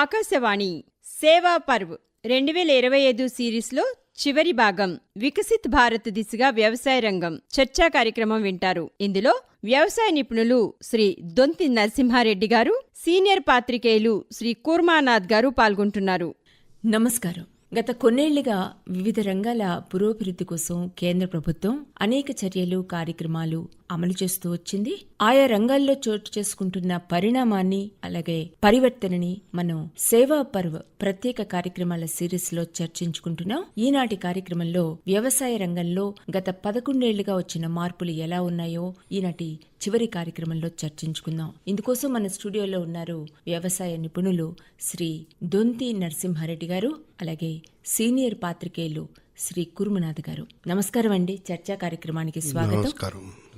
ఆకాశవాణి సేవా పర్వ్. రెండు వేల ఇరవై ఐదు సిరీస్లో చివరి భాగం వికసిత్ భారత్ దిశగా వ్యవసాయ రంగం చర్చా కార్యక్రమం వింటారు. ఇందులో వ్యవసాయ నిపుణులు శ్రీ దొంతి నరసింహారెడ్డి గారు సీనియర్ పాత్రికేయులు శ్రీ కూర్మానాథ్ గారు పాల్గొంటున్నారు. నమస్కారం. గత కొన్నేళ్ళుగా వివిధ రంగాల పురోభివృద్ధి కోసం కేంద్ర ప్రభుత్వం అనేక చర్యలు కార్యక్రమాలు అమలు చేస్తూ వచ్చింది. ఆయా రంగాల్లో చోటు చేసుకుంటున్న పరిణామాన్ని అలాగే పరివర్తనని మనం సేవా పర్వ్ ప్రత్యేక కార్యక్రమాల సిరీస్లో చర్చించుకుంటున్నాం. ఈనాటి కార్యక్రమంలో వ్యవసాయ రంగంలో గత పదకొండేళ్ళుగా వచ్చిన మార్పులు ఎలా ఉన్నాయో ఈనాటి చివరి కార్యక్రమంలో చర్చించుకుందాం. ఇందుకోసం మన స్టూడియోలో ఉన్నారు వ్యవసాయ నిపుణులు శ్రీ దొంతి నరసింహారెడ్డి గారు అలాగే సీనియర్ పాత్రికేయులు శ్రీ కుర్మనాథ్ గారు. నమస్కారం అండి. చర్చా కార్యక్రమానికి స్వాగతం.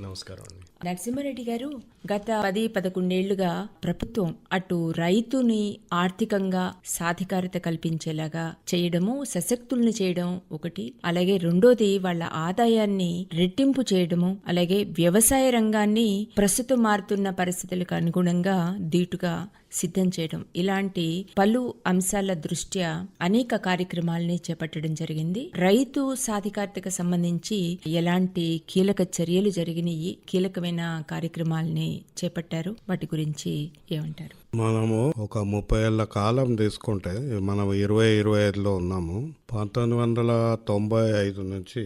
నమస్కారం. నరసింహారెడ్డి గారు గత పది పదకొండేళ్ళుగా ప్రభుత్వం అటు రైతుని ఆర్థికంగా సాధికారత కల్పించేలాగా చేయడము సశక్తుల్ని చేయడం ఒకటి అలాగే రెండోది వాళ్ళ ఆదాయాన్ని రెట్టింపు చేయడము అలాగే వ్యవసాయ రంగాన్ని ప్రస్తుతం మారుతున్న పరిస్థితులకు అనుగుణంగా దీటుగా సిద్ధం చేయడం. ఇలాంటి పలు అంశాల దృష్ట్యా అనేక కార్యక్రమాలని చేపట్టడం జరిగింది. రైతు సాధికారతకు సంబంధించి ఎలాంటి కీలక చర్యలు జరిగినాయి కీలకమైన కార్యక్రమాలని చేపట్టారు వాటి గురించి ఏమంటారు? మనము ఒక ముప్పై ఏళ్ళ కాలం తీసుకుంటే మనం ఇరవై ఇరవై ఐదులో ఉన్నాము. పంతొమ్మిది వందల తొంభై ఐదు నుంచి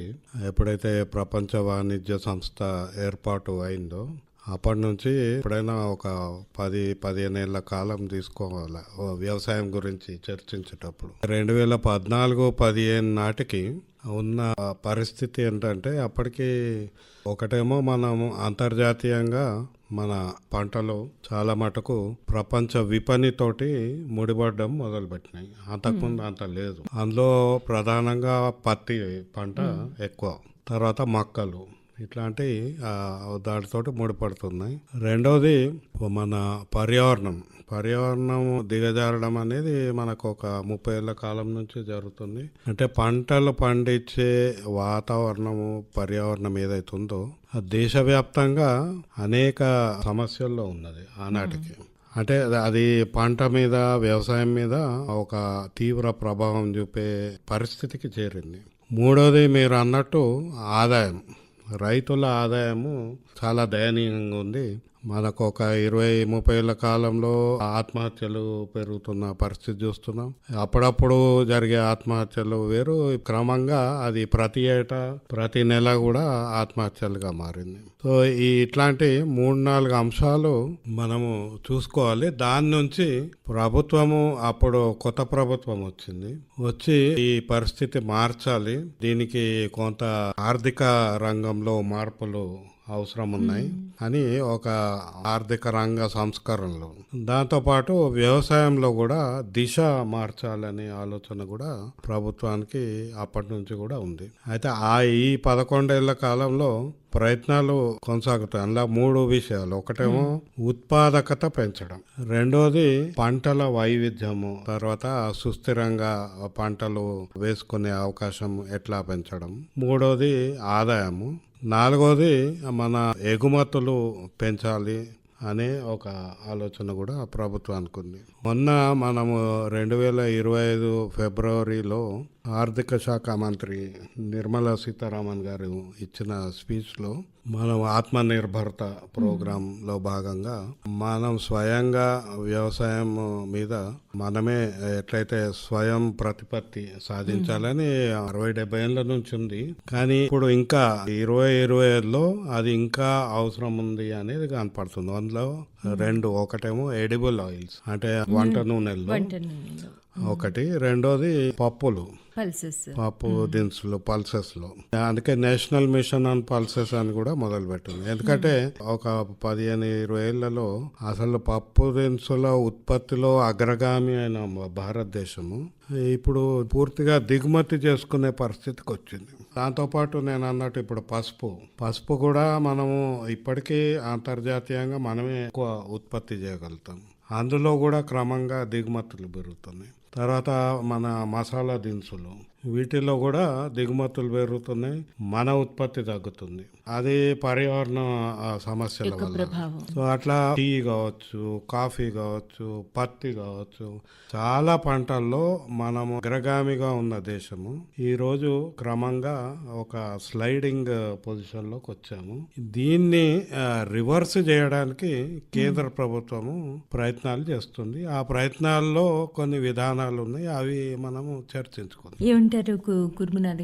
ఎప్పుడైతే ప్రపంచ వాణిజ్య సంస్థ ఏర్పాటు అయిందో అప్పటి నుంచి ఎప్పుడైనా ఒక పది పదిహేను ఏళ్ళ కాలం తీసుకోవాలి? వ్యవసాయం గురించి చర్చించేటప్పుడు. రెండు వేల పద్నాలుగు పదిహేను నాటికి ఉన్న పరిస్థితి ఏంటంటే అప్పటికి ఒకటేమో మనము అంతర్జాతీయంగా మన పంటలు చాలా మటుకు ప్రపంచ విపణితోటి ముడిపడడం మొదలుపెట్టినాయి. అంతకుముందు అంత లేదు. అందులో ప్రధానంగా పత్తి పంట ఎక్కువ. తర్వాత మొక్కలు. ఇట్లాంటి ఆ, దాటితోటి ముడిపడుతున్నాయి రెండవది మన పర్యావరణం. పర్యావరణం దిగజారడం అనేది మనకు ఒక ముప్పై ఏళ్ళ కాలం నుంచి జరుగుతుంది. అంటే పంటలు పండించే వాతావరణము పర్యావరణం ఏదైతే ఉందో దేశవ్యాప్తంగా అనేక సమస్యల్లో ఉన్నది ఆనాటికి. అంటే అది పంట మీద వ్యవసాయం మీద ఒక తీవ్ర ప్రభావం చూపే పరిస్థితికి చేరింది. మూడోది మీరు అన్నట్టు ఆదాయం. రైతుల ఆదాయము చాలా దయనీయంగా ఉంది. మనకు ఒక ఇరవై ముప్పై ఏళ్ళ కాలంలో ఆత్మహత్యలు పెరుగుతున్న పరిస్థితి చూస్తున్నాం. అప్పుడప్పుడు జరిగే ఆత్మహత్యలు వేరు. క్రమంగా అది ప్రతి ఏటా ప్రతి నెల కూడా ఆత్మహత్యలుగా మారింది. సో ఈ ఇట్లాంటి మూడు నాలుగు అంశాలు మనము చూసుకోవాలి. దాని నుంచి ప్రభుత్వము అప్పుడు కొత్త ప్రభుత్వం వచ్చింది. వచ్చి ఈ పరిస్థితి మార్చాలి. దీనికి కొంత ఆర్థిక రంగంలో మార్పులు అవసరం ఉన్నాయి అని ఒక ఆర్థిక రంగ సంస్కరణలు. దాంతోపాటు వ్యవసాయంలో కూడా దిశ మార్చాలనే ఆలోచన కూడా ప్రభుత్వానికి అప్పటి నుంచి కూడా ఉంది. అయితే ఆ ఈ పదకొండేళ్ళ కాలంలో ప్రయత్నాలు కొనసాగుతాయి. అందులో మూడు విషయాలు. ఒకటేమో ఉత్పాదకత పెంచడం. రెండోది పంటల వైవిధ్యము. తర్వాత సుస్థిరంగా పంటలు వేసుకునే అవకాశం ఎట్లా పెంచడం. మూడోది ఆదాయము. నాలుగోది మన ఎగుమతులు పెంచాలి అనే ఒక ఆలోచన కూడా ప్రభుత్వానికి ఉంది మొన్న మనము రెండు వేల ఇరవై ఐదు ఫిబ్రవరిలో ఆర్థిక శాఖ మంత్రి నిర్మలా సీతారామన్ గారు ఇచ్చిన స్పీచ్లో మనం ఆత్మనిర్భరత ప్రోగ్రాంలో భాగంగా మనం స్వయంగా వ్యవసాయం మీద మనమే ఎట్లయితే స్వయం ప్రతిపత్తి సాధించాలని అరవై డెబ్బై ఏళ్ళ నుంచి ఉంది. కానీ ఇప్పుడు ఇంకా ఇరవై ఇరవై ఐదులో అది ఇంకా అవసరం ఉంది అనేది కనపడుతుంది. అందులో రెండు ఒకటేమో ఎడిబుల్ ఆయిల్స్ అంటే వంట నూనెలో ఒకటి రెండోది పప్పులు. పల్సెస్. పప్పు దినుసులు పల్సెస్లో అందుకే నేషనల్ మిషన్ ఆన్ పల్సెస్ అని కూడా మొదలు పెట్టింది ఎందుకంటే ఒక పదిహేను ఇరవై ఏళ్ళలో అసలు పప్పు దినుసుల ఉత్పత్తిలో అగ్రగామి అయిన భారతదేశము ఇప్పుడు పూర్తిగా దిగుమతి చేసుకునే పరిస్థితికి వచ్చింది. దాంతోపాటు నేను అన్నట్టు ఇప్పుడు పసుపు. పసుపు కూడా మనము ఇప్పటికీ అంతర్జాతీయంగా మనమే ఎక్కువ ఉత్పత్తి చేయగలుగుతాం. అందులో కూడా క్రమంగా దిగుమతులు పెరుగుతున్నాయి. తర్వాత మన మసాలా దినుసులు. వీటిలో కూడా దిగుమతులు పెరుగుతున్నాయి మన ఉత్పత్తి తగ్గుతుంది. అది పర్యావరణ సమస్యల వల్ల. సో అట్లా టీ కావచ్చు కాఫీ కావచ్చు పత్తి కావచ్చు చాలా పంటల్లో మనము అగ్రగామిగా ఉన్న దేశము. ఈ రోజు క్రమంగా ఒక స్లైడింగ్ పొజిషన్లోకి వచ్చాము. దీన్ని రివర్స్ చేయడానికి కేంద్ర ప్రభుత్వము ప్రయత్నాలు చేస్తుంది. ఆ ప్రయత్నాల్లో కొన్ని విధానాలు ఉన్నాయి. అవి మనము చర్చించుకుందాం. ఏమంటారు కు-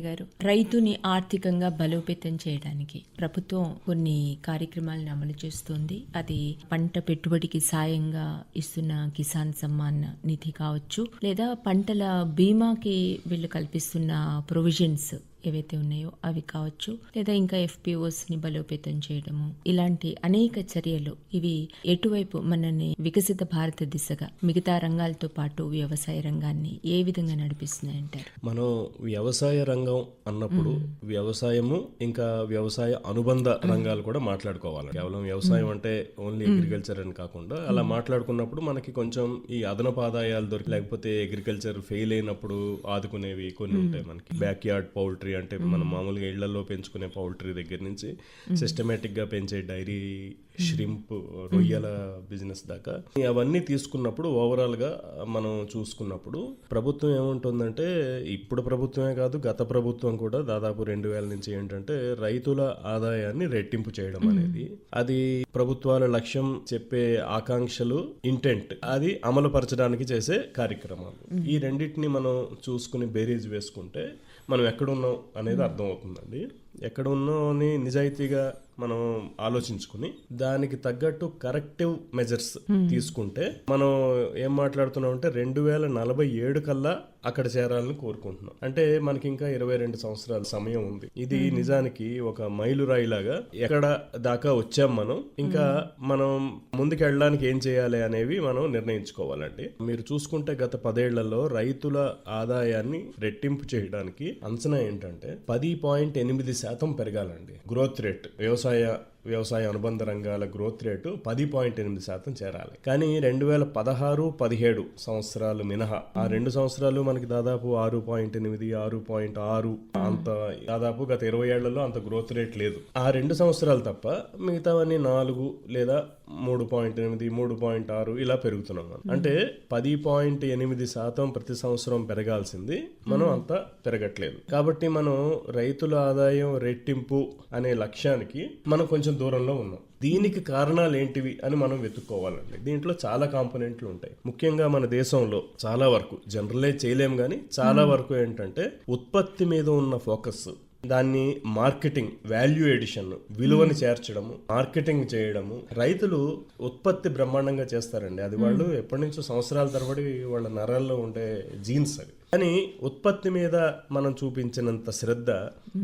గారు రైతుని ఆర్థికంగా బలోపేతం చేయడానికి ప్రభుత్వం కొన్ని కార్యక్రమాలను అమలు చేస్తుంది. అది పంట పెట్టుబడికి సాయంగా ఇస్తున్న కిసాన్ సమ్మాన్ నిధి కావచ్చు లేదా పంటల బీమాకి వీళ్ళు కల్పిస్తున్న ప్రొవిజన్స్ ఏవైతే ఉన్నాయో అవి కావచ్చు లేదా ఇంకా ఎఫ్పిఓస్ని బలోపేతం చేయడము. ఇలాంటి అనేక చర్యలు ఇవి ఎటువైపు మనని వికసిత భారత దిశగా మిగతా రంగాలతో పాటు వ్యవసాయ రంగాన్ని ఏ విధంగా నడిపిస్తున్నాయంటారు? మనం వ్యవసాయ రంగం అన్నప్పుడు వ్యవసాయము ఇంకా వ్యవసాయ అనుబంధ రంగాలు కూడా మాట్లాడుకోవాలి కేవలం వ్యవసాయం అంటే ఓన్లీ అగ్రికల్చర్ అని కాకుండా అలా మాట్లాడుకున్నప్పుడు మనకి కొంచెం ఈ అదనపు ఆదాయాలు దొరికి లేకపోతే అగ్రికల్చర్ ఫెయిల్ అయినప్పుడు ఆదుకునేవి కొన్ని ఉంటాయి మనకి. బ్యాక్ యార్డ్ పౌల్ట్రీ అంటే మనం మామూలుగా ఇళ్ళలో పెంచుకునే పౌల్ట్రీ దగ్గర నుంచి సిస్టమేటిక్గా పెంచే డైరీ ష్రింప్ రొయ్యల బిజినెస్ దాకా. అవన్నీ తీసుకున్నప్పుడు ఓవరాల్గా మనం చూసుకున్నప్పుడు ప్రభుత్వం ఏముంటుందంటే ఇప్పుడు ప్రభుత్వమే కాదు గత ప్రభుత్వం కూడా దాదాపు రెండు వేల నుంచి ఏంటంటే రైతుల ఆదాయాన్ని రెట్టింపు చేయడం అనేది. అది ప్రభుత్వాల లక్ష్యం చెప్పే ఆకాంక్షలు ఇంటెంట్ అది అమలు పరచడానికి చేసే కార్యక్రమాలు. ఈ రెండింటిని మనం చూసుకుని బేరీజ్ వేసుకుంటే మనం ఎక్కడున్నాం అనేది అర్థం అవుతుందండి ఎక్కడ అని నిజాయితీగా మనం ఆలోచించుకుని దానికి తగ్గట్టు కరెక్టివ్ మెజర్స్ తీసుకుంటే మనం ఏం మాట్లాడుతున్నాం అంటే రెండు వేల నలభై ఏడు కల్లా అక్కడ చేరాలని కోరుకుంటున్నాం. అంటే మనకి ఇంకా ఇరవై రెండు సంవత్సరాల సమయం ఉంది. ఇది నిజానికి ఒక మైలురాయి లాగా ఎక్కడ దాకా వచ్చాం మనం ఇంకా మనం ముందుకు వెళ్ళడానికి ఏం చేయాలి అనేవి మనం నిర్ణయించుకోవాలండి. మీరు చూసుకుంటే గత పదేళ్ళలో రైతుల ఆదాయాన్ని రెట్టింపు చేయడానికి అంచనా ఏంటంటే పది పాయింట్ ఎనిమిది శాతం పెరగాలండి. గ్రోత్ రేట్ వ్యవసాయ వ్యవసాయ అనుబంధ రంగాల గ్రోత్ రేటు పది పాయింట్ ఎనిమిది శాతం చేరాలి. కానీ రెండు వేల పదహారు పదిహేడు సంవత్సరాలు మినహా. ఆ రెండు సంవత్సరాలు మనకి దాదాపు ఆరు పాయింట్ ఎనిమిది ఆరు పాయింట్ ఆరు. అంత దాదాపు గత ఇరవై ఏళ్ళలో అంత గ్రోత్ రేట్ లేదు. ఆ రెండు సంవత్సరాలు తప్ప మిగతావన్నీ నాలుగు లేదా మూడు పాయింట్ ఎనిమిది మూడు పాయింట్ ఆరు ఇలా పెరుగుతున్నాం మనం. అంటే పది పాయింట్ ఎనిమిది శాతం ప్రతి సంవత్సరం పెరగాల్సింది మనం అంత పెరగట్లేదు. కాబట్టి మనం రైతుల ఆదాయం రెట్టింపు అనే లక్ష్యానికి మనం కొంచెం దూరంలో ఉన్నాం. దీనికి కారణాలు ఏంటివి అని మనం వెతుక్కోవాలండి. దీంట్లో చాలా కాంపోనెంట్లు ఉంటాయి. ముఖ్యంగా మన దేశంలో చాలా వరకు జనరలే చేయలేం కానీ చాలా వరకు ఏంటంటే ఉత్పత్తి మీద ఉన్న ఫోకస్ దాన్ని మార్కెటింగ్ వాల్యూ ఎడిషన్ విలువని చేర్చడము మార్కెటింగ్ చేయడము. రైతులు ఉత్పత్తి బ్రహ్మాండంగా చేస్తారండి. అది వాళ్ళు ఎప్పటి నుంచో సంవత్సరాల తరబడి వాళ్ళ నరాల్లో ఉండే జీన్స్ అవి. కానీ ఉత్పత్తి మీద మనం చూపించినంత శ్రద్ధ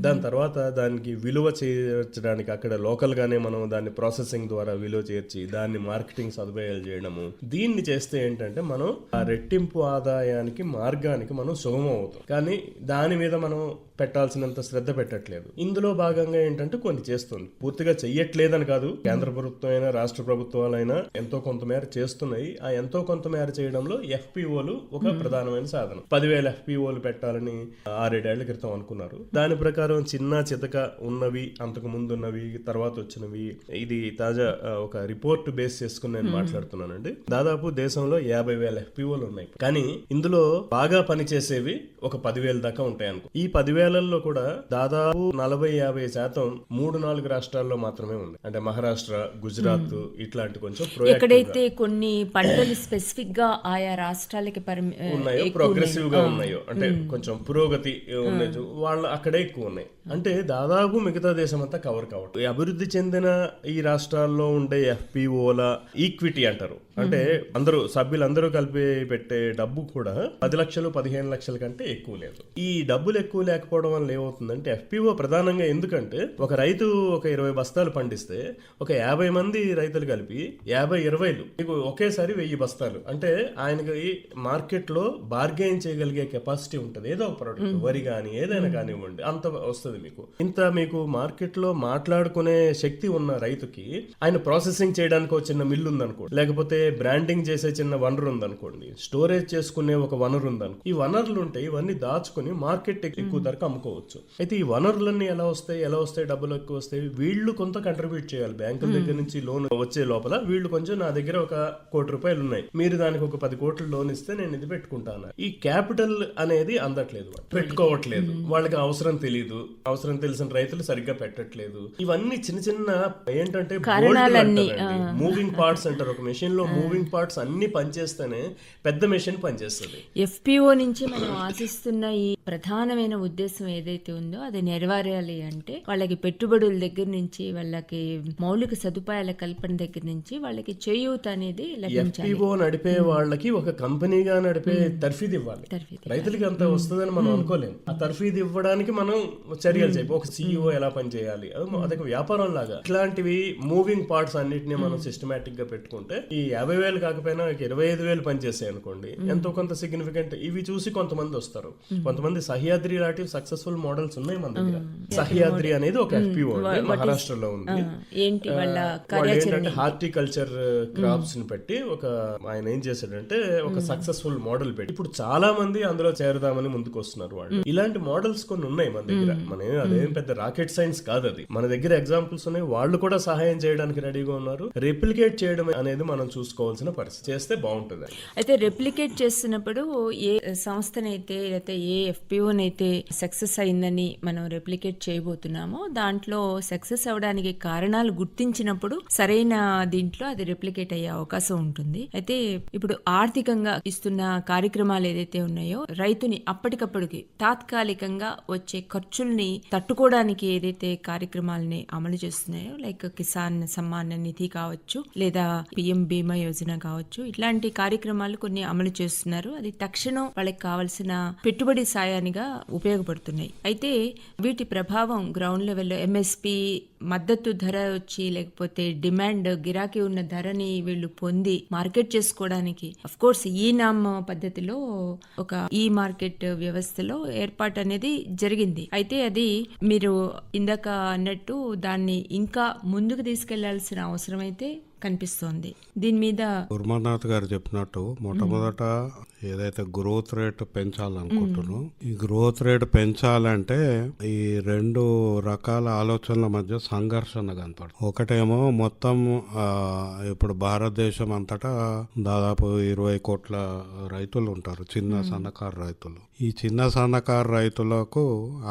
దాని తర్వాత దానికి విలువ చేర్చడానికి అక్కడ లోకల్ గానే మనం దాన్ని ప్రాసెసింగ్ ద్వారా విలువ చేర్చి దాన్ని మార్కెటింగ్ సదుపాయాలు చేయడము. దీన్ని చేస్తే ఏంటంటే మనం ఆ రెట్టింపు ఆదాయానికి మార్గానికి మనం సుగమం అవుతాం. కానీ దాని మీద మనం పెట్టాల్సినంత శ్రద్ధ పెట్టట్లేదు. ఇందులో భాగంగా ఏంటంటే కొన్ని చేస్తుంది. పూర్తిగా చెయ్యట్లేదని కాదు. కేంద్ర ప్రభుత్వం అయినా రాష్ట్ర ప్రభుత్వాలైనా ఎంతో కొంత మేర చేస్తున్నాయి. ఆ ఎంతో కొంత మేర చేయడంలో ఎఫ్పిఓలు ఒక ప్రధానమైన సాధనం. పదివేల ఎఫ్పిఓలు పెట్టాలని ఆరేడేళ్ళ క్రితం అనుకున్నారు. దాని ప్రకారం చిన్న చితక ఉన్నవి అంతకు ముందు ఉన్నవి తర్వాత వచ్చినవి ఇది తాజా ఒక రిపోర్ట్ బేస్ చేసుకుని నేను మాట్లాడుతున్నానండి. దాదాపు దేశంలో యాభై వేల ఎఫ్పిఓలు ఉన్నాయి. కానీ ఇందులో బాగా పనిచేసేవి ఒక పదివేల దాకా ఉంటాయి అనుకో. ఈ పదివేలలో కూడా దాదాపు నలభై యాభై శాతం మూడు నాలుగు రాష్ట్రాల్లో మాత్రమే ఉంది. అంటే మహారాష్ట్ర గుజరాత్ ఇట్లాంటి కొంచెం ఎక్కడైతే కొన్ని పంటలు స్పెసిఫిక్గా ఆయా రాష్ట్రాలకి ఉన్నాయో ప్రోగ్రెసివ్గా ఉన్నాయో అంటే కొంచెం పురోగతి ఉన్నాయి వాళ్ళు అక్కడే ఎక్కువ ఉన్నాయి అంటే దాదాపు మిగతా దేశం అంతా కవర్ కావట్లేదు అభివృద్ధి చెందిన ఈ రాష్ట్రాల్లో ఉండే ఎఫ్పిఓల ఈక్విటీ అంటారు. అంటే అందరూ సభ్యులందరూ కలిపి పెట్టే డబ్బు కూడా పది లక్షలు పదిహేను లక్షల కంటే ఎక్కువ లేదు. ఈ డబ్బులు ఎక్కువ లేకపోవడం వల్ల ఏమవుతుందంటే ఎఫ్పిఓ ప్రధానంగా ఎందుకంటే ఒక రైతు ఒక ఇరవై బస్తాలు పండిస్తే ఒక యాభై మంది రైతులు కలిపి యాభై ఇరవైలు మీకు ఒకేసారి వెయ్యి బస్తాలు. అంటే ఆయనకి మార్కెట్లో బార్గెయిన్ చేయగలిగే కెపాసిటీ ఉంటుంది. ఏదో ఒక ప్రోడక్ట్ వరి కానీ ఏదైనా కానివ్వండి అంత వస్తుంది మీకు. ఇంత మీకు మార్కెట్లో మాట్లాడుకునే శక్తి ఉన్న రైతుకి ఆయన ప్రాసెసింగ్ చేయడానికి ఒక చిన్న మిల్లు ఉందనుకోండి లేకపోతే బ్రాండింగ్ చేసే చిన్న వనరు ఉందనుకోండి స్టోరేజ్ చేసుకునే ఒక వనరు ఉందనుకో ఈ వనరులు ఉంటే ఇవన్నీ దాచుకుని మార్కెట్ ఎక్కువ ధరకు అమ్ముకోవచ్చు. అయితే ఈ వనరులన్నీ ఎలా వస్తాయి ఎలా వస్తాయి డబ్బులు ఎక్కువ వస్తాయి వీళ్ళు కొంత కంట్రిబ్యూట్ చేయాలి. బ్యాంకుల దగ్గర నుంచి లోన్ వచ్చే లోపల వీళ్ళు కొంచెం నా దగ్గర ఒక కోటి రూపాయలు ఉన్నాయి. మీరు దానికి ఒక పది కోట్లు లోన్ ఇస్తే నేను ఇది పెట్టుకుంటాను. ఈ క్యాపిటల్ అనేది అందట్లేదు. పెట్టుకోవట్లేదు. వాళ్ళకి అవసరం తెలియదు అవసరం తెలిసిన రైతులు సరిగ్గా పెట్టట్లేదు. ఇవన్నీ చిన్న చిన్న ఏంటంటే మూవింగ్ పార్ట్స్ అంటారు. ఒక మెషిన్లో మూవింగ్ పార్ట్స్ అన్ని పనిచేస్తేనే పెద్ద మెషిన్ పనిచేస్తుంది. ఎఫ్పిఓ నుంచి మనం ఆశిస్తున్న ఈ ప్రధానమైన ఉద్దేశం ఏదైతే ఉందో అది నెరవేరాలి అంటే వాళ్ళకి పెట్టుబడుల దగ్గర నుంచి వాళ్ళకి మౌలిక సదుపాయాల కల్పన దగ్గర నుంచి వాళ్ళకి చేయూత అనేది ఎఫ్పిఓ నడిపే వాళ్ళకి ఒక కంపెనీగా నడిపే తర్ఫీదు ఇవ్వాలి. రైతులకి అంత వస్తుందని మనం అనుకోలేము ఆ తర్ఫీదు ఇవ్వడానికి మనం చర్యలు చేయాలి ఒక సీఈఓ ఎలా పనిచేయాలి? అదొక వ్యాపారం లాగా ఇట్లాంటివి మూవింగ్ పార్ట్స్ అన్నిటిని మనం సిస్టమేటిక్గా పెట్టుకుంటే ఈ యాభై వేలు కాకపోయినా ఇరవై ఐదు వేలు పనిచేసాయి అనుకోండి ఎంతో కొంత సిగ్నిఫికెంట్ ఇవి చూసి కొంతమంది వస్తారు. కొంతమంది సహ్యాద్రి లాంటి సక్సెస్ఫుల్ మోడల్స్ ఉన్నాయి మన దగ్గర. సహ్యాద్రి అనేది ఒక ఎఫ్పిఓ మహారాష్ట్రలో ఉంది. ఏంటి వాళ్ళ వాళ్ళు ఏంటంటే హార్టికల్చర్ క్రాప్స్ని పెట్టి ఒక ఆయన ఏం చేశాడంటే ఒక సక్సెస్ఫుల్ మోడల్ పెట్టి ఇప్పుడు చాలా మంది అందులో చేరదామని ముందుకు వస్తున్నారు వాళ్ళు. ఇలాంటి మోడల్స్ కొన్ని ఉన్నాయి మన దగ్గర. మన అదేం పెద్ద రాకెట్ సైన్స్ కాదు అది. మన దగ్గర ఎగ్జాంపుల్స్ ఉన్నాయి. వాళ్ళు కూడా సహాయం చేయడానికి రెడీగా ఉన్నారు. రెప్లికేట్ చేయడం అనేది మనం చూసుకోవాల్సిన పరిస్థితి. చేస్తే బాగుంటుంది అయితే రెప్లికేట్ చేస్తున్నప్పుడు ఏ సంస్థనైతే లేకపోతే ఏ ఎఫ్పిఓనైతే సక్సెస్ అయిందని మనం రెప్లికేట్ చేయబోతున్నామో దాంట్లో సక్సెస్ అవడానికి కారణాలు గుర్తించినప్పుడు సరైన దీంట్లో అది రెప్లికేట్ అయ్యే అవకాశం ఉంటుంది. అయితే ఇప్పుడు ఆర్థికంగా ఇస్తున్న కార్యక్రమాలు ఏదైతే ఉన్నాయో రైతుని అప్పటికప్పటికి తాత్కాలికంగా వచ్చే ఖర్చుల్ని తట్టుకోవడానికి ఏదైతే కార్యక్రమాలని అమలు చేస్తున్నాయో లైక్ కిసాన్ సమ్మాన్ నిధి కావచ్చు లేదా పిఎం బీమా యోజన కావచ్చు ఇట్లాంటి కార్యక్రమాలు కొన్ని అమలు చేస్తున్నారు. అది తక్షణం వాళ్ళకి కావాల్సిన పెట్టుబడి సాయం సాయానిగా ఉపయోగపడుతున్నాయి. అయితే వీటి ప్రభావం గ్రౌండ్ లెవెల్లో ఎంఎస్పి మద్దతు ధర వచ్చి లేకపోతే డిమాండ్ గిరాకీ ఉన్న ధరని వీళ్ళు పొంది మార్కెట్ చేసుకోవడానికి అఫ్ కోర్స్ ఈ నామ్ పద్ధతిలో ఒక ఈ మార్కెట్ వ్యవస్థలో ఏర్పాటు అనేది జరిగింది. అయితే అది మీరు ఇందాక అన్నట్టు దాన్ని ఇంకా ముందుకు తీసుకెళ్ళాల్సిన అవసరం అయితే కనిపిస్తోంది. దీని మీద గురుమనాథ్ గారు చెప్పినట్టు మొట్టమొదట ఏదైతే గ్రోత్ రేట్ పెంచాలనుకుంటున్నాం ఈ గ్రోత్ రేట్ పెంచాలంటే ఈ రెండు రకాల ఆలోచనల మధ్య సంఘర్షణ కనపడుతుంది. ఒకటేమో మొత్తం ఇప్పుడు భారతదేశం అంతటా దాదాపు ఇరవై కోట్ల రైతులు ఉంటారు చిన్న సన్నకారు రైతులు. ఈ చిన్న సన్నకారు రైతులకు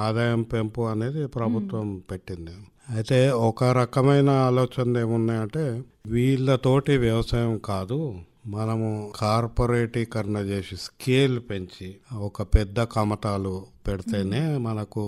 ఆదాయం పెంపు అనేది ప్రభుత్వం పెట్టింది. అయితే ఒక రకమైన ఆలోచనలు ఏమున్నాయంటే వీళ్ళతోటి వ్యవసాయం కాదు మనము కార్పొరేటీకరణ చేసి స్కేల్ పెంచి ఒక పెద్ద కమతాలు పెడితేనే మనకు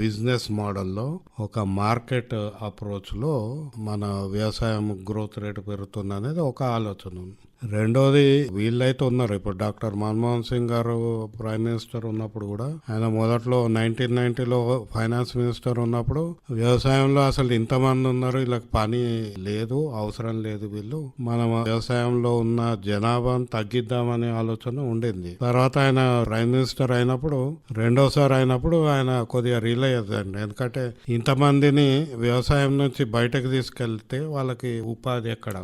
బిజినెస్ మోడల్లో ఒక మార్కెట్ అప్రోచ్లో మన వ్యవసాయం గ్రోత్ రేట్ పెరుగుతుంది అనేది ఒక ఆలోచన ఉంది. రెండోది వీళ్ళైతే ఉన్నారు. ఇప్పుడు డాక్టర్ మన్మోహన్ సింగ్ గారు ప్రైమ్ మినిస్టర్ ఉన్నప్పుడు కూడా ఆయన మొదట్లో నైన్టీన్ నైన్టీలో ఫైనాన్స్ మినిస్టర్ ఉన్నప్పుడు వ్యవసాయంలో అసలు ఇంతమంది ఉన్నారు. వీళ్ళకి పని లేదు అవసరం లేదు వీళ్ళు. మనం వ్యవసాయంలో ఉన్న జనాభాను తగ్గిద్దామనే ఆలోచన ఉండింది. తర్వాత ఆయన ప్రైమ్ మినిస్టర్ అయినప్పుడు రెండోసారి అయినప్పుడు ఆయన కొద్దిగా రియలైజ్ అయ్యండి ఎందుకంటే ఇంతమందిని వ్యవసాయం నుంచి బయటకు తీసుకెళ్తే వాళ్ళకి ఉపాధి ఎక్కడ?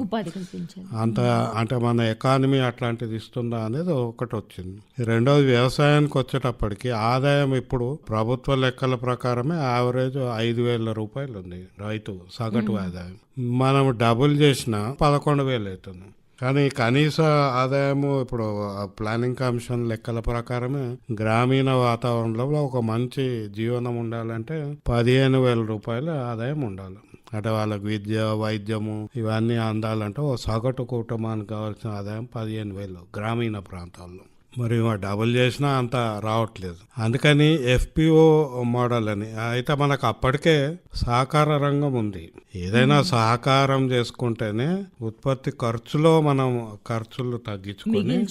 అంత అంటే మన ఎకానమీ అట్లాంటిది ఇస్తుందా అనేది ఒకటి వచ్చింది. రెండోది వ్యవసాయానికి వచ్చేటప్పటికి ఆదాయం ఇప్పుడు ప్రభుత్వ లెక్కల ప్రకారమే యావరేజ్ ఐదు వేల రూపాయలు ఉంది రైతు సగటు ఆదాయం. మనం డబుల్ చేసిన పదకొండు వేలు అవుతుంది. కానీ కనీస ఆదాయము ఇప్పుడు ప్లానింగ్ కమిషన్ లెక్కల ప్రకారమే గ్రామీణ వాతావరణంలో ఒక మంచి జీవనం ఉండాలంటే పదిహేను వేల రూపాయల ఆదాయం ఉండాలి. అంటే వాళ్ళకి విద్య వైద్యము ఇవన్నీ అందాలంటే ఓ సగటు కుటుంబానికి కావాల్సిన ఆదాయం పదిహేను వేలు గ్రామీణ ప్రాంతాల్లో. మరి డబుల్ చేసినా అంత రావట్లేదు. అందుకని ఎఫ్పిఓ మోడల్ అని అయితే మనకు అప్పటికే సహకార రంగం ఉంది. ఏదైనా సహకారం చేసుకుంటేనే ఉత్పత్తి ఖర్చులో మనం ఖర్చులు తగ్గించుకొని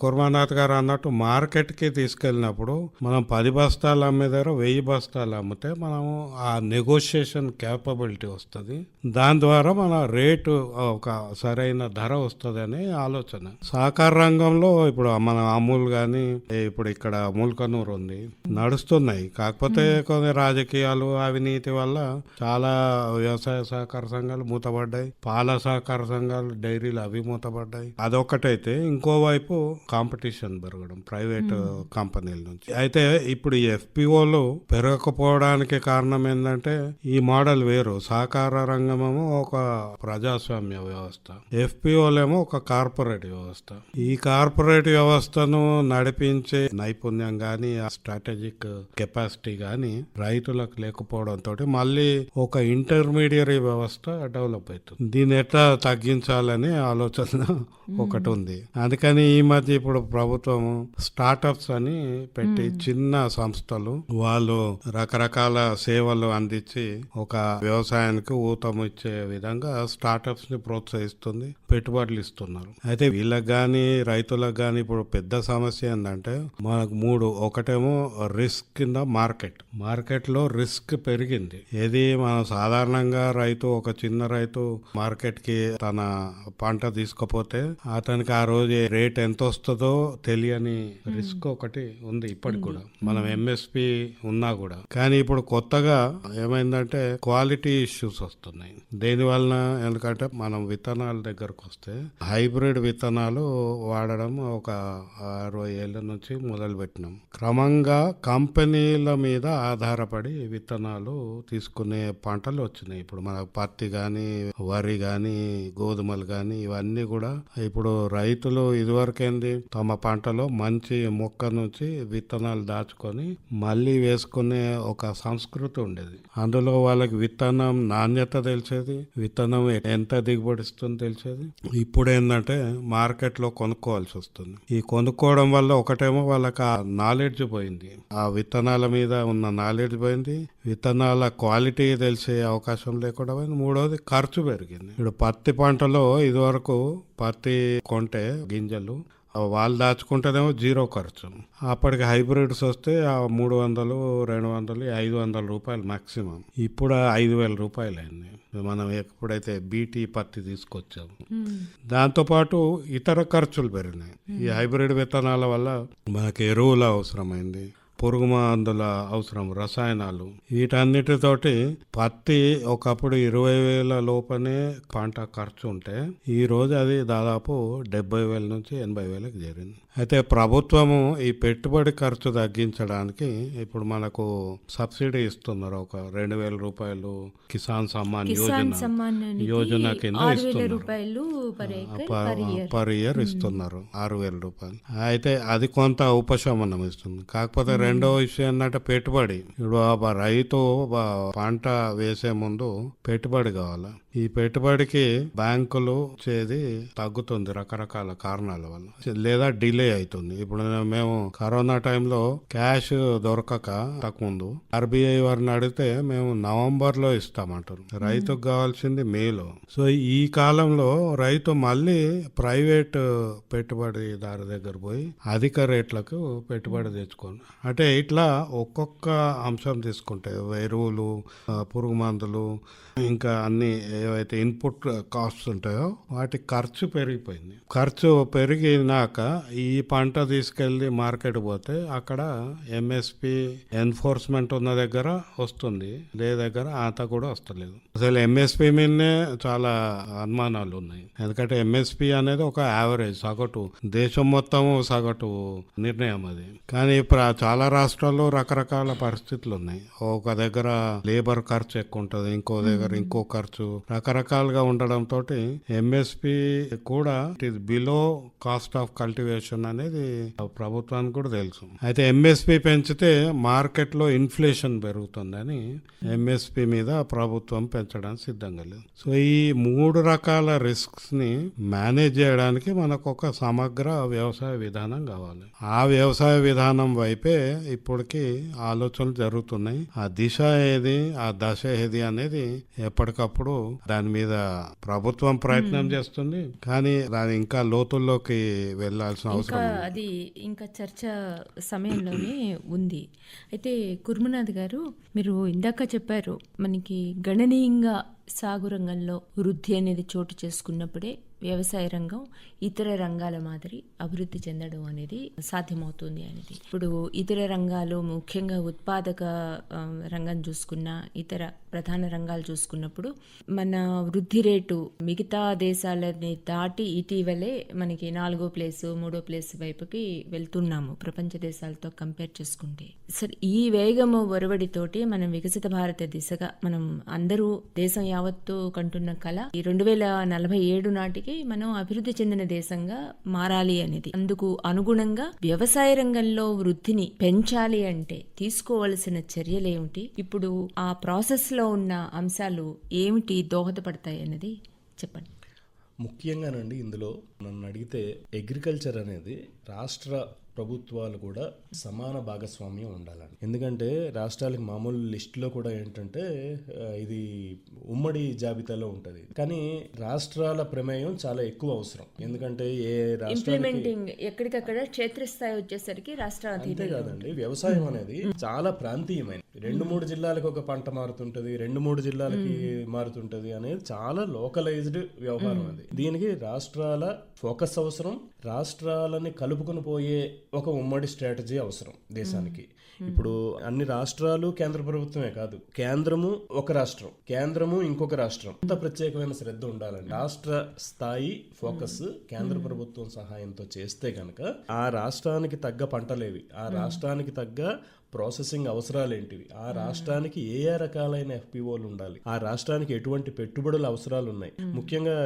కుర్మానాథ్ గారు అన్నట్టు మార్కెట్కి తీసుకెళ్ళినప్పుడు మనం పది బస్తాలు అమ్మే దగ్గర వెయ్యి బస్తాలు అమ్మితే మనము ఆ నెగోషియేషన్ క్యాపబిలిటీ వస్తుంది. దాని ద్వారా మన రేటు ఒక సరైన ధర వస్తుంది అనే ఆలోచన. సహకార రంగంలో ఇప్పుడు మన అమూల్ కానీ ఇప్పుడు ఇక్కడ అమూల్ కనూర్ ఉంది. నడుస్తున్నాయి. కాకపోతే కొన్ని రాజకీయాలు అవినీతి వల్ల చాలా వ్యవసాయ సహకార సంఘాలు మూతపడ్డాయి. పాల సహకార సంఘాలు డైరీలు అవి మూతపడ్డాయి. అదొకటైతే ఇంకోవైపు కాంపిటీషన్ పెరగడం ప్రైవేట్ కంపెనీల నుంచి. అయితే ఇప్పుడు ఈ ఎఫ్పిఓలు పెరగకపోవడానికి కారణం ఏంటంటే ఈ మోడల్ వేరు. సహకార రంగమేమో ఒక ప్రజాస్వామ్య వ్యవస్థ. ఎఫ్పిఓలేమో ఒక కార్పొరేట్ వ్యవస్థ. ఈ కార్పొరేట్ వ్యవస్థను నడిపించే నైపుణ్యం గాని ఆ స్ట్రాటజిక్ కెపాసిటీ గాని రైతులకు లేకపోవడం తోటి మళ్ళీ ఒక ఇంటర్మీడియరీ వ్యవస్థ డెవలప్ అవుతుంది. దీన్ని ఎట్లా తగ్గించాలని ఆలోచన ఒకటి ఉంది. అందుకని ఈ మధ్య ఇప్పుడు ప్రభుత్వం స్టార్టప్స్ అని పెట్టి చిన్న సంస్థలు వాళ్ళు రకరకాల సేవలు అందించి ఒక వ్యవసాయానికి ఊతం ఇచ్చే విధంగా స్టార్టప్స్ని ప్రోత్సహిస్తుంది పెట్టుబడులు ఇస్తున్నారు. అయితే వీళ్ళకి గాని రైతులకు గాని ఇప్పుడు పెద్ద సమస్య ఏంటంటే మనకు మూడు ఒకటేమో రిస్క్ ఇన్ ద మార్కెట్ మార్కెట్లో రిస్క్ పెరిగింది. ఏది మనం సాధారణంగా రైతు ఒక చిన్న రైతు మార్కెట్కి తన పంట తీసుకపోతే అతనికి ఆ రోజు రేట్ ఎంత వస్తుందో తెలియని రిస్క్ ఒకటి ఉంది ఇప్పటికి కూడా. మనం ఎంఎస్పి ఉన్నా కూడా. కానీ ఇప్పుడు కొత్తగా ఏమైందంటే క్వాలిటీ ఇష్యూస్ వస్తున్నాయి. దేని వలన? ఎందుకంటే మనం విత్తనాల దగ్గరకు వస్తే హైబ్రిడ్ విత్తనాలు వాడడం ఒక అరవై ఏళ్ళ నుంచి మొదలు పెట్టినాం క్రమంగా కంపెనీల మీద ఆధారపడి విత్తనాలు తీసుకునే పంటలు వచ్చినాయి. ఇప్పుడు మన పత్తి కానీ వరి కానీ గోధుమలు కానీ ఇవన్నీ కూడా ఇప్పుడు రైతులు ఇదివరకేంది? తమ పంటలో మంచి మొక్క నుంచి విత్తనాలు దాచుకొని మళ్ళీ వేసుకునే ఒక సంస్కృతి ఉండేది. అందులో వాళ్ళకి విత్తనం నాణ్యత తెలిసేది విత్తనం ఎంత దిగుబడిస్తుందో తెలిసేది. ఇప్పుడు ఏంటంటే మార్కెట్లో కొనుక్కోవాల్సి వస్తుంది. ఈ కొనుక్కోవడం వల్ల ఒకటేమో వాళ్ళకి ఆ నాలెడ్జ్ పోయింది. ఆ విత్తనాల మీద ఉన్న నాలెడ్జ్ పోయింది. విత్తనాల క్వాలిటీ తెలిసే అవకాశం లేకుండా పోయింది. మూడవది ఖర్చు పెరిగింది. ఇప్పుడు పత్తి పంటలో ఇదివరకు పత్తి కొంటే గింజలు వాళ్ళు దాచుకుంటేనేమో జీరో ఖర్చు. అప్పటికి హైబ్రిడ్స్ వస్తే ఆ మూడు వందలు రెండు వందలు ఐదు వందల రూపాయలు మాక్సిమం. ఇప్పుడు ఐదు వేల రూపాయలు అయింది మనం ఎప్పుడైతే బీటీ పత్తి తీసుకొచ్చాము దాంతోపాటు ఇతర ఖర్చులు పెరిగినాయి. ఈ హైబ్రిడ్ విత్తనాల వల్ల మనకి ఎరువుల అవసరమైంది. పురుగు మందుల అవసరం రసాయనాలు. వీటన్నిటితోటి పత్తి ఒకప్పుడు ఇరవై వేల లోపనే పంట ఖర్చు ఉంటే ఈ రోజు అది దాదాపు డెబ్బై వేల నుంచి ఎనభై వేలకు చేరింది. అయితే ప్రభుత్వము ఈ పెట్టుబడి ఖర్చు తగ్గించడానికి ఇప్పుడు మనకు సబ్సిడీ ఇస్తున్నారు. ఒక రెండు వేల రూపాయలు కిసాన్ సమ్మాన్ యోజన యోజన కింద ఇస్తున్నారు. రూపాయలు పర్ ఇయర్. ఇస్తున్నారు. ఆరు వేల రూపాయలు. అయితే అది కొంత ఉపశమనం ఇస్తుంది. కాకపోతే రెండో విషయం ఏంటంటే పెట్టుబడి. ఇప్పుడు రైతు పంట వేసే ముందు పెట్టుబడి కావాలి? ఈ పెట్టుబడికి బ్యాంకులు చేది తగ్గుతుంది రకరకాల కారణాల వల్ల. లేదా డిలే అవుతుంది ఇప్పుడు మేము కరోనా టైంలో క్యాష్ దొరకక తక్కువ ఆర్బీఐ వారిని అడిగితే మేము నవంబర్లో ఇస్తామంటారు రైతుకు కావాల్సింది మేలో. సో ఈ కాలంలో రైతు మళ్ళీ ప్రైవేట్ పెట్టుబడిదారు దగ్గర పోయి అధిక రేట్లకు పెట్టుబడి తెచ్చుకోండి అంటే ఇట్లా ఒక్కొక్క అంశం తీసుకుంటే ఎరువులు పురుగు మందులు ఇంకా అన్ని ఏవైతే ఇన్పుట్ కాస్ట్స్ ఉంటాయో వాటి ఖర్చు పెరిగిపోయింది. ఖర్చు పెరిగినాక ఈ పంట తీసుకెళ్ళి మార్కెట్ పోతే అక్కడ ఎంఎస్పి ఎన్ఫోర్స్మెంట్ ఉన్న దగ్గర వస్తుంది. లే దగ్గర ఆత కూడా వస్తలేదు. అసలు ఎంఎస్పి మీదనే చాలా అనుమానాలు ఉన్నాయి. ఎందుకంటే ఎంఎస్పి అనేది ఒక యావరేజ్ సగటు దేశం మొత్తం సగటు నిర్ణయం అది. కానీ ఇప్పుడు చాలా రాష్ట్రాల్లో రకరకాల పరిస్థితులు ఉన్నాయి. ఒక దగ్గర లేబర్ ఖర్చు ఎక్కువ ఉంటుంది ఇంకో దగ్గర ఇంకో ఖర్చు. రకరకాలుగా ఉండడం తోటి ఎంఎస్పి కూడా it is below cost of cultivation అనేది ప్రభుత్వానికి కూడా తెలుసు. అయితే ఎంఎస్పి పెంచితే మార్కెట్లో ఇన్ఫ్లేషన్ పెరుగుతుందని ఎంఎస్పి మీద ప్రభుత్వం పెంచడానికి సిద్ధంగా లేదు. సో ఈ మూడు రకాల రిస్క్స్ని మేనేజ్ చేయడానికి మనకు ఒక సమగ్ర వ్యవసాయ విధానం కావాలి. ఆ వ్యవసాయ విధానం వైపే ఇప్పటికి ఆలోచనలు జరుగుతున్నాయి. ఆ దిశ ఏది ఆ దశ ఏది అనేది ఎప్పటికప్పుడు దాని మీద ప్రభుత్వం ప్రయత్నం చేస్తుంది. కానీ దాని ఇంకా లోతుల్లోకి వెళ్ళాల్సిన అవసరం ఉంది. అది ఇంకా చర్చ సమయంలోనే ఉంది అయితే కుర్మనాథ్ గారు మీరు ఇందాక చెప్పారు మనకి గణనీయంగా సాగు రంగంలో వృద్ధి అనేది చోటు చేసుకున్నప్పుడే వ్యవసాయ రంగం ఇతర రంగాల మాదిరి అభివృద్ధి చెందడం అనేది సాధ్యమవుతుంది అనేది ఇప్పుడు ఇతర రంగాలు ముఖ్యంగా ఉత్పాదక రంగం చూసుకున్నా ఇతర ప్రధాన రంగాలు చూసుకున్నప్పుడు మన వృద్ధి రేటు మిగతా దేశాలని దాటి ఇటీవలే మనకి నాలుగో ప్లేసు మూడో ప్లేస్ వైపుకి వెళ్తున్నాము ప్రపంచ దేశాలతో కంపేర్ చేసుకుంటే. సరే ఈ వేగము ఒరవడితోటి మనం వికసిత భారత దిశగా మనం అందరూ దేశం యావత్తు కంటున్న కళ ఈ రెండు వేల నలభై ఏడు నాటికి మనం అభివృద్ధి చెందిన దేశంగా మారాలి అనేది. అందుకు అనుగుణంగా వ్యవసాయ రంగంలో వృద్ధిని పెంచాలి అంటే తీసుకోవలసిన చర్యలేమిటి? ఇప్పుడు ఆ ప్రాసెస్లో ఉన్న అంశాలు ఏమిటి దోహదపడతాయి అనేది చెప్పండి. ముఖ్యంగానండి ఇందులో నన్ను అడిగితే అగ్రికల్చర్ అనేది రాష్ట్ర ప్రభుత్వాలు కూడా సమాన భాగస్వామ్యం ఉండాలండి. ఎందుకంటే రాష్ట్రాలకు మామూలు లిస్టులో కూడా ఏంటంటే ఇది ఉమ్మడి జాబితాలో ఉంటుంది. కానీ రాష్ట్రాల ప్రమేయం చాలా ఎక్కువ అవసరం. ఎందుకంటే ఏ ఇంప్లిమెంటింగ్ ఎక్కడికక్కడ క్షేత్రస్థాయి వచ్చేసరికి రాష్ట్ర అంతే కాదండి వ్యవసాయం అనేది చాలా ప్రాంతీయమైనది. రెండు మూడు జిల్లాలకు ఒక పంట మారుతుంటది రెండు మూడు జిల్లాలకి మారుతుంటది అనేది చాలా లోకలైజ్డ్ వ్యవహారం అది. దీనికి రాష్ట్రాల ఫోకస్ అవసరం రాష్ట్రాలని కలుపుకొని పోయే ఒక ఉమ్మడి స్ట్రాటజీ అవసరం దేశానికి. ఇప్పుడు అన్ని రాష్ట్రాలు కేంద్ర ప్రభుత్వమే కాదు కేంద్రము ఒక రాష్ట్రం కేంద్రము ఇంకొక రాష్ట్రం. ఇంత ప్రత్యేకమైన శ్రద్ధ ఉండాలండి రాష్ట్ర స్థాయి ఫోకస్ కేంద్ర ప్రభుత్వం సహాయంతో చేస్తే గనక ఆ రాష్ట్రానికి తగ్గ పంటలేవి ఆ రాష్ట్రానికి తగ్గ ప్రాసెసింగ్ అవసరాలు ఏంటివి? ఆ రాష్ట్రానికి ఏ ఏ రకాలైన ఎఫ్పిఓలు ఉండాలి? ఆ రాష్ట్రానికి ఎటువంటి పెట్టుబడుల అవసరాలు ఉన్నాయి? ముఖ్యంగా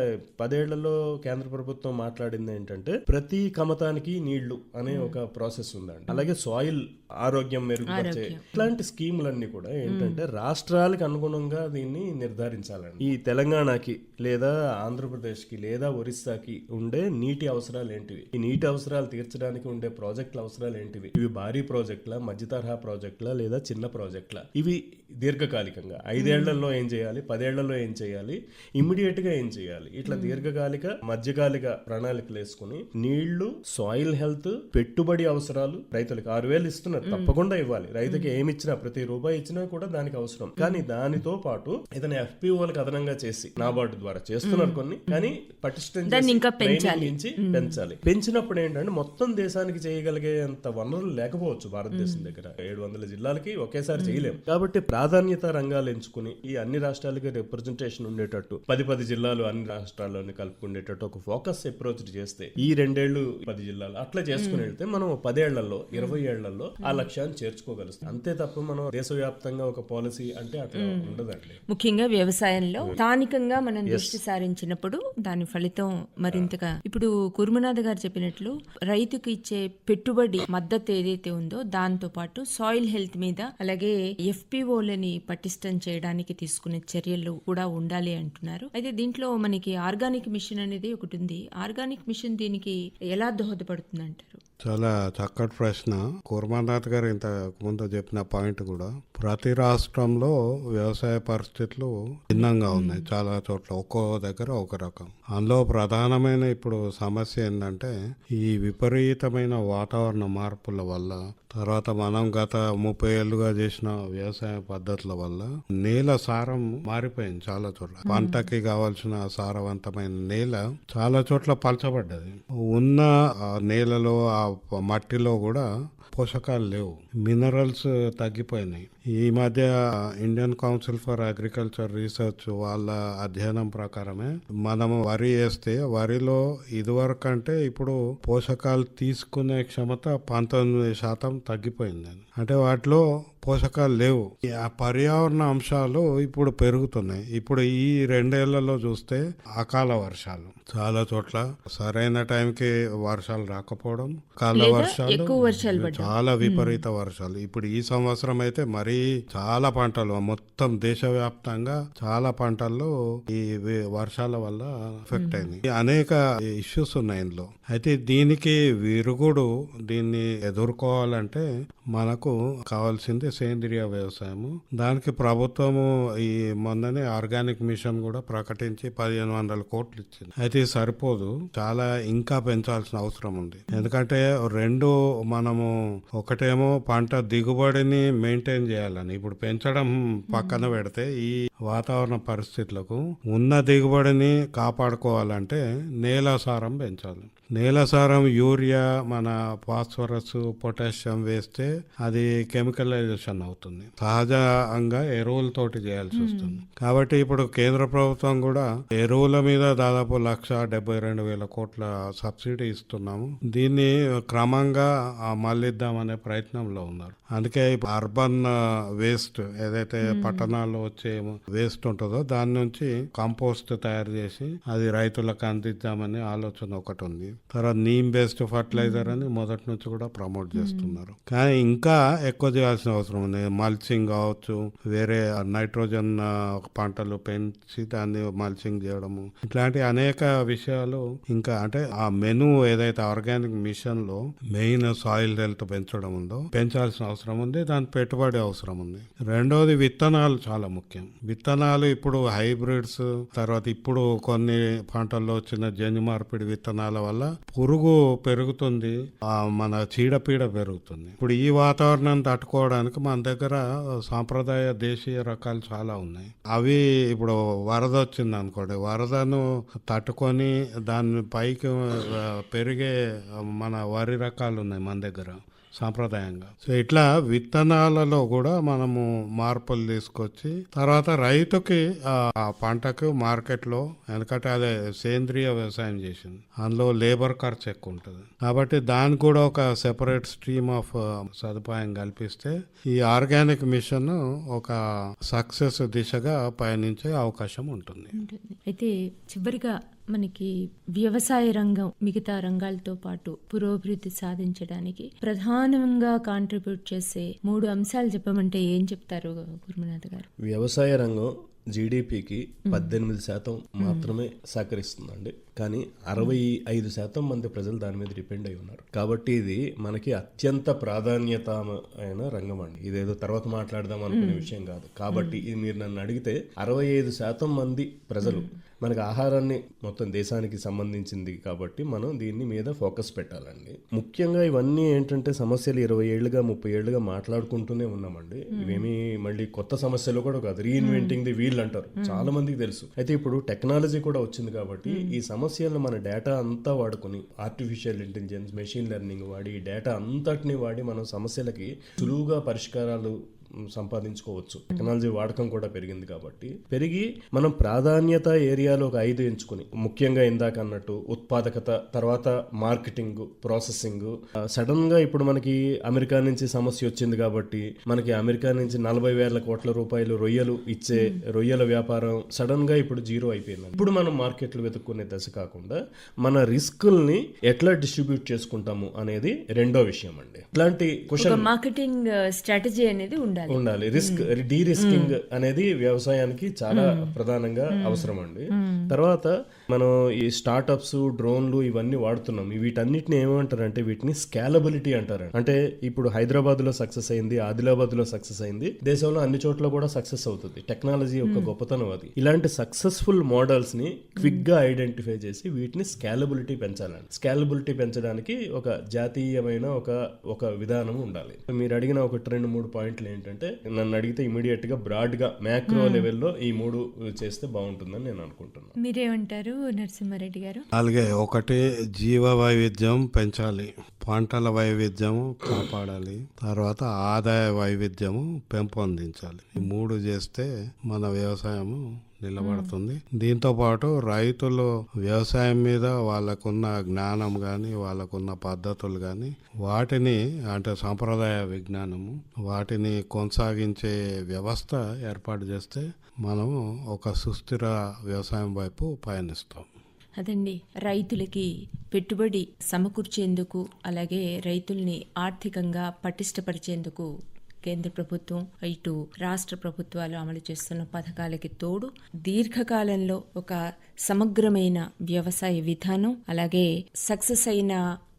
పదేళ్ళలో కేంద్ర ప్రభుత్వం మాట్లాడింది ఏంటంటే ప్రతి కమతానికి నీళ్ళు అనే ఒక ప్రాసెస్ ఉందండి అలాగే సాయిల్ ఆరోగ్యం మెరుగుపరిచే ఇట్లాంటి స్కీములన్నీ కూడా ఏంటంటే రాష్ట్రాలకు అనుగుణంగా దీన్ని నిర్ధారించాలండి. ఈ తెలంగాణకి లేదా ఆంధ్రప్రదేశ్కి లేదా ఒరిస్సాకి ఉండే నీటి అవసరాలు ఏంటివి? ఈ నీటి అవసరాలు తీర్చడానికి ఉండే ప్రాజెక్టుల అవసరాలు ఏంటివి? ఇవి భారీ ప్రాజెక్టుల మధ్య తరహా ప్రాజెక్టుల లేదా చిన్న ప్రాజెక్టుల? ఇవి దీర్ఘకాలికంగా. ఐదేళ్ళలో ఏం చేయాలి? పదేళ్ళలో ఏం చేయాలి? ఇమ్మీడియట్గా ఏం చేయాలి? ఇట్లా దీర్ఘకాలిక మధ్యకాలిక ప్రణాళికలు వేసుకుని నీళ్ళు సాయిల్ హెల్త్ పెట్టుబడి అవసరాలు రైతులకు ఆరు వేలు ఇస్తున్నారు. తప్పకుండా ఇవ్వాలి. రైతుకి ఏమి ఇచ్చినా ప్రతి రూపాయి ఇచ్చినా కూడా దానికి అవసరం. కానీ దానితో పాటు ఏదైనా ఎఫ్పిఓలకు అదనంగా చేసి నాబార్డు ద్వారా చేస్తున్నారు కొన్ని. కానీ పటిష్టం ఇంకా పెంచాలి. పెంచాలి. పెంచినప్పుడు ఏంటంటే మొత్తం దేశానికి చేయగలిగే అంత వనరులు లేకపోవచ్చు భారతదేశం దగ్గర. ఏడు వందల జిల్లాలకి ఒకేసారి చేయలేము. కాబట్టి ప్రాధాన్యత రంగాలు ఎంచుకుని ఈ అన్ని రాష్ట్రాలకి రిప్రజెంటేషన్ ఉండేటట్టు పది పది జిల్లాలు అన్ని రాష్ట్రాల్లోని కలుపుకునేటట్టు ఒక ఫోకస్ అప్రోచ్ చేస్తే ఈ రెండేళ్ళు పది జిల్లాలు అట్లా చేసుకుని వెళ్తే మనం పదేళ్ళలో ఇరవై ఏళ్ళలో ఆ లక్ష్యాన్ని చేర్చుకోగలుగుతాం అంతే తప్ప మనం దేశవ్యాప్తంగా ఒక పాలసీ అంటే అట్లా ఉండదండి. ముఖ్యంగా వ్యవసాయంలో స్థానికంగా మనం దృష్టి సారించినప్పుడు దాని ఫలితం మరింతగా ఇప్పుడు కుర్మనాథ్ గారు చెప్పినట్లు రైతుకు ఇచ్చే పెట్టుబడి మద్దతు ఏదైతే ఉందో దాంతో పాటు సాయిల్ హెల్త్ మీద అలాగే ఎఫ్పిఓలని పటిష్టం చేయడానికి తీసుకునే చర్యలు కూడా ఉండాలి అంటున్నారు. అయితే దీంట్లో మనకి ఆర్గానిక్ మిషన్ అనేది ఒకటి ఉంది. ఆర్గానిక్ మిషన్ దీనికి ఎలా దోహదపడుతుంది అంటారు? చాలా చక్కటి ప్రశ్న. కుర్మానాథ్ గారు ఇంత ముందు చెప్పిన పాయింట్ కూడా. ప్రతి రాష్ట్రంలో వ్యవసాయ పరిస్థితులు భిన్నంగా ఉన్నాయి చాలా చోట్ల. ఒక్కో దగ్గర ఒక రకం. అందులో ప్రధానమైన ఇప్పుడు సమస్య ఏంటంటే ఈ విపరీతమైన వాతావరణ మార్పుల వల్ల తర్వాత మనం గత ముప్పై ఏళ్ళుగా చేసిన వ్యవసాయ పద్ధతుల వల్ల నేల సారం మారిపోయింది చాలా చోట్ల. పంటకి కావాల్సిన సారవంతమైన నేల చాలా చోట్ల పలచబడ్డది. ఉన్న ఆ నేలలో ఆ మట్టిలో కూడా పోషకాలు లేవు. మినరల్స్ తగ్గిపోయినాయి. ఈ మధ్య Indian council for agriculture research వాళ్ళ అధ్యయనం ప్రకారమే మనము వరి వేస్తే వరిలో ఇదివరకు అంటే ఇప్పుడు పోషకాలు తీసుకునే క్షమత పంతొమ్మిది శాతం తగ్గిపోయింది. అంటే వాటిలో పోషకాలు లేవు. ఆ పర్యావరణ అంశాలు ఇప్పుడు పెరుగుతున్నాయి. ఇప్పుడు ఈ రెండేళ్ళలో చూస్తే అకాల వర్షాలు చాలా చోట్ల సరైన టైంకి వర్షాలు రాకపోవడం కాల లేదా వర్షాలు. చాలా విపరీత వర్షాలు. ఇప్పుడు ఈ సంవత్సరం అయితే మరీ చాలా పంటలు మొత్తం దేశవ్యాప్తంగా చాలా పంటల్లో ఈ వర్షాల వల్ల ఎఫెక్ట్ అయింది అనేక ఇష్యూస్ ఉన్నాయి ఇందులో. అయితే దీనికి విరుగుడు దీన్ని ఎదుర్కోవాలంటే మనకు కావాల్సింది సేంద్రియ వ్యవసాయము. దానికి ప్రభుత్వము ఈ మొన్ననే ఆర్గానిక్ మిషన్ కూడా ప్రకటించి పదిహేను వందల కోట్లు ఇచ్చింది. అయితే సరిపోదు. చాలా ఇంకా పెంచాల్సిన అవసరం ఉంది. ఎందుకంటే రెండు మనము ఒకటేమో పంట దిగుబడిని మెయింటైన్ చేయాలి. చేయాలని. ఇప్పుడు పెంచడం పక్కన పెడితే ఈ వాతావరణ పరిస్థితులకు ఉన్న దిగుబడిని కాపాడుకోవాలంటే నేల సారం పెంచాలి. నేల సారం యూరియా మన ఫాస్ఫరస్ పొటాషియం వేస్తే అది కెమికలైజేషన్ అవుతుంది. సహజంగా ఎరువులతోటి చేయాల్సి వస్తుంది. కాబట్టి ఇప్పుడు కేంద్ర ప్రభుత్వం కూడా ఎరువుల మీద దాదాపు లక్ష డెబ్బై రెండు వేల కోట్ల సబ్సిడీ ఇస్తున్నాము. దీన్ని క్రమంగా మళ్ళిద్దామనే ప్రయత్నంలో ఉన్నారు. అందుకే ఇప్పుడు అర్బన్ వేస్ట్ ఏదైతే పట్టణాల్లో వచ్చే వేస్ట్ ఉంటుందో దాని నుంచి కంపోస్ట్ తయారు చేసి అది రైతులకు అందిద్దామనే ఆలోచన ఒకటి ఉంది. తర్వాత నీమ్ బేస్డ్ ఫర్టిలైజర్ అని మొదటి నుంచి కూడా ప్రమోట్ చేస్తున్నారు. కానీ ఇంకా ఎక్కువ చేయాల్సిన అవసరం ఉంది. మల్చింగ్ కావచ్చు వేరే నైట్రోజన్ పంటలు పెంచి దాన్ని మల్చింగ్ చేయడము. ఇట్లాంటి అనేక విషయాలు ఇంకా అంటే ఆ మెను ఏదైతే ఆర్గానిక్ మిషన్లో మెయిన్ సాయిల్ హెల్త్ పెంచడం ఉందో పెంచాల్సిన అవసరం ఉంది. దాని పెట్టుబడి అవసరం ఉంది. రెండోది విత్తనాలు చాలా ముఖ్యం. విత్తనాలు ఇప్పుడు హైబ్రిడ్స్ తర్వాత ఇప్పుడు కొన్ని పంటల్లో వచ్చిన జన్యు మార్పిడి విత్తనాల వల్ల పురుగు పెరుగుతుంది. మన చీడపీడ పెరుగుతుంది. ఇప్పుడు ఈ వాతావరణం తట్టుకోవడానికి మన దగ్గర సాంప్రదాయ దేశీయ రకాలు చాలా ఉన్నాయి. అవి ఇప్పుడు వరద వచ్చింది అనుకోండి వరదను తట్టుకొని దాని పైకి పెరిగే మన వరి రకాలు ఉన్నాయి మన దగ్గర. సాంప్రదాయంగా. సో ఇట్లా విత్తనాలలో కూడా మనము మార్పులు తీసుకొచ్చి తర్వాత రైతుకి ఆ పంటకు మార్కెట్లో ఎందుకంటే అదే సేంద్రియ వ్యవసాయం చేసింది. అందులో లేబర్ ఖర్చు ఎక్కువ ఉంటుంది. కాబట్టి దానికి కూడా ఒక సెపరేట్ స్ట్రీమ్ ఆఫ్ సదుపాయం కల్పిస్తే ఈ ఆర్గానిక్ మిషన్ ఒక సక్సెస్ దిశగా పయనించే అవకాశం ఉంటుంది. ఉంటుంది. అయితే చివరిగా మనకి వ్యవసాయ రంగం మిగతా రంగాలతో పాటు పురోభివృద్ధి సాధించడానికి ప్రధానంగా కాంట్రిబ్యూట్ చేసే మూడు అంశాలు చెప్పమంటే ఏం చెప్తారు గురుమనాథ్ గారు? వ్యవసాయ రంగం జీడిపికి పద్దెనిమిది శాతం మాత్రమే సహకరిస్తుందండి. కానీ అరవై ఐదు శాతం మంది ప్రజలు దాని మీద డిపెండ్ అయి ఉన్నారు. కాబట్టి ఇది మనకి అత్యంత ప్రాధాన్యత అయిన రంగం అండి. ఇదేదో తర్వాత మాట్లాడదాం అనుకునే విషయం కాదు. కాబట్టి ఇది మీరు నన్ను అడిగితే అరవై ఐదు శాతం మంది ప్రజలు మనకి ఆహారాన్ని మొత్తం దేశానికి సంబంధించింది కాబట్టి మనం దీన్ని మీద ఫోకస్ పెట్టాలండి. ముఖ్యంగా ఇవన్నీ ఏంటంటే సమస్యలు ఇరవై ఏళ్ళుగా ముప్పై ఏళ్ళుగా మాట్లాడుకుంటూనే ఉన్నామండి. ఇవేమి మళ్ళీ కొత్త సమస్యలు కూడా కాదు. రీఇన్వెంటింగ్ ది వీల్ అంటారు. చాలా మందికి తెలుసు. అయితే ఇప్పుడు టెక్నాలజీ కూడా వచ్చింది కాబట్టి ఈ సమస్యలను మన డేటా అంతా వాడుకొని ఆర్టిఫిషియల్ ఇంటెలిజెన్స్ మెషిన్ లెర్నింగ్ వాడి డేటా అంతటిని వాడి మనం సమస్యలకి సులువుగా పరిష్కారాలు సంపాదించుకోవచ్చు. టెక్నాలజీ వాడకం కూడా పెరిగింది కాబట్టి. పెరిగి మనం ప్రాధాన్యత ఏరియాలో ఒక ఐదు ఎంచుకుని ముఖ్యంగా ఇందాక అన్నట్టు ఉత్పాదకత తర్వాత మార్కెటింగ్ ప్రాసెసింగ్ సడన్గా ఇప్పుడు మనకి అమెరికా నుంచి సమస్య వచ్చింది కాబట్టి మనకి అమెరికా నుంచి నలభై వేల కోట్ల రూపాయలు రొయ్యలు ఇచ్చే రొయ్యల వ్యాపారం సడన్గా ఇప్పుడు జీరో అయిపోయింది ఇప్పుడు మనం మార్కెట్లు వెతుక్కునే దశ కాకుండా మన రిస్కుల్ని ఎట్లా డిస్ట్రిబ్యూట్ చేసుకుంటాము అనేది రెండో విషయం అండి ఇట్లాంటి మార్కెటింగ్ స్ట్రాటజీ అనేది ఉండాలి. ఉండాలి. రిస్క్ డీ రిస్కింగ్ అనేది వ్యవసాయానికి చాలా ప్రధానంగా అవసరం అండి. తర్వాత మనం ఈ స్టార్టప్స్ డ్రోన్లు ఇవన్నీ వాడుతున్నాం. వీటన్నిటిని ఏమంటారంటే వీటిని స్కాలబిలిటీ అంటారు అంటే ఇప్పుడు హైదరాబాద్లో సక్సెస్ అయింది ఆదిలాబాద్లో సక్సెస్ అయింది. దేశంలో అన్ని చోట్ల కూడా సక్సెస్ అవుతుంది. టెక్నాలజీ యొక్క గొప్పతనం అది. ఇలాంటి సక్సెస్ఫుల్ మోడల్స్ని క్విక్గా ఐడెంటిఫై చేసి వీటిని స్కాలబిలిటీ పెంచాలండి స్కాలబిలిటీ పెంచడానికి ఒక జాతీయమైన ఒక ఒక విధానం ఉండాలి. మీరు అడిగిన ఒక రెండు మూడు పాయింట్లు ఏంటంటే నన్ను అడిగితే ఇమీడియట్గా బ్రాడ్గా మ్యాక్రో లెవెల్లో ఈ మూడు చేస్తే బాగుంటుందని నేను అనుకుంటున్నాను మీరేమంటారు? నరసింహారెడ్డి గారు. అలాగే ఒకటి జీవ వైవిధ్యం పెంచాలి పంటల వైవిధ్యము కాపాడాలి తర్వాత ఆదాయ వైవిధ్యము పెంపొందించాలి. ఈ మూడు చేస్తే మన వ్యవసాయము నిలబడుతుంది. దీంతో పాటు రైతులు వ్యవసాయం మీద వాళ్ళకున్న జ్ఞానం కానీ వాళ్ళకున్న పద్ధతులు కానీ వాటిని అంటే సాంప్రదాయ విజ్ఞానము వాటిని కొనసాగించే వ్యవస్థ ఏర్పాటు చేస్తే మనము ఒక సుస్థిర వ్యవసాయం వైపు పయనిస్తాం. అదండి. రైతులకి పెట్టుబడి సమకూర్చేందుకు అలాగే రైతుల్ని ఆర్థికంగా పటిష్టపరిచేందుకు కేంద్ర ప్రభుత్వం ఇటు రాష్ట్ర ప్రభుత్వాలు అమలు చేస్తున్న పథకాలకి తోడు దీర్ఘకాలంలో ఒక సమగ్రమైన వ్యవసాయ విధానం అలాగే సక్సెస్ అయిన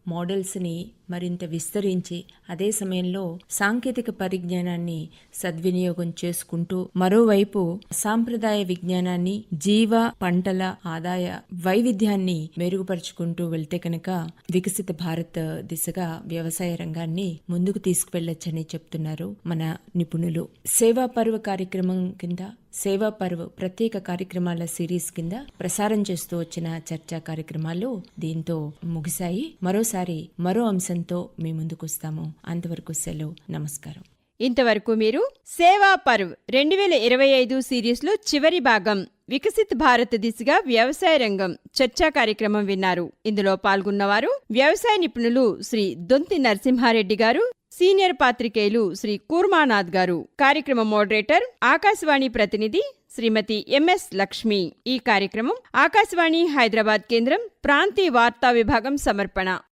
మోడల్స్ని మరింత విస్తరించి అదే సమయంలో సాంకేతిక పరిజ్ఞానాన్ని సద్వినియోగం చేసుకుంటూ మరోవైపు సాంప్రదాయ విజ్ఞానాన్ని జీవ పంటల ఆదాయ వైవిధ్యాన్ని మెరుగుపరుచుకుంటూ వెళ్తే కనుక వికసిత భారత్ దిశగా వ్యవసాయ రంగాన్ని ముందుకు తీసుకువెళ్ళొచ్చని చెప్తున్నారు మన నిపుణులు. సేవా పర్వ కార్యక్రమం కింద సేవా పర్వ్ ప్రత్యేక కార్యక్రమాల సిరీస్ కింద ప్రసారం చేస్తూ వచ్చిన చర్చా కార్యక్రమాలు దీంతో ముగిశాయి. మరోసారి మరో అంశం అంశంతో మీ ముందుకు వస్తాము అంతవరకు సెలవు. నమస్కారం. ఇంతవరకు మీరు సేవా పర్వ్ రెండు వేల ఇరవై ఐదు సిరీస్లో చివరి భాగం వికసిత్ భారత్ దిశగా వ్యవసాయ రంగం చర్చా కార్యక్రమం విన్నారు. ఇందులో పాల్గొన్నవారు వ్యవసాయ నిపుణులు శ్రీ దొంతి నరసింహారెడ్డి గారు సీనియర్ పాత్రికేయులు శ్రీ కూర్మానాథ్ గారు. కార్యక్రమ మోడరేటర్ ఆకాశవాణి ప్రతినిధి శ్రీమతి ఎంఎస్ లక్ష్మి. ఈ కార్యక్రమం ఆకాశవాణి హైదరాబాద్ కేంద్రం ప్రాంతీయ వార్తా విభాగం సమర్పణ.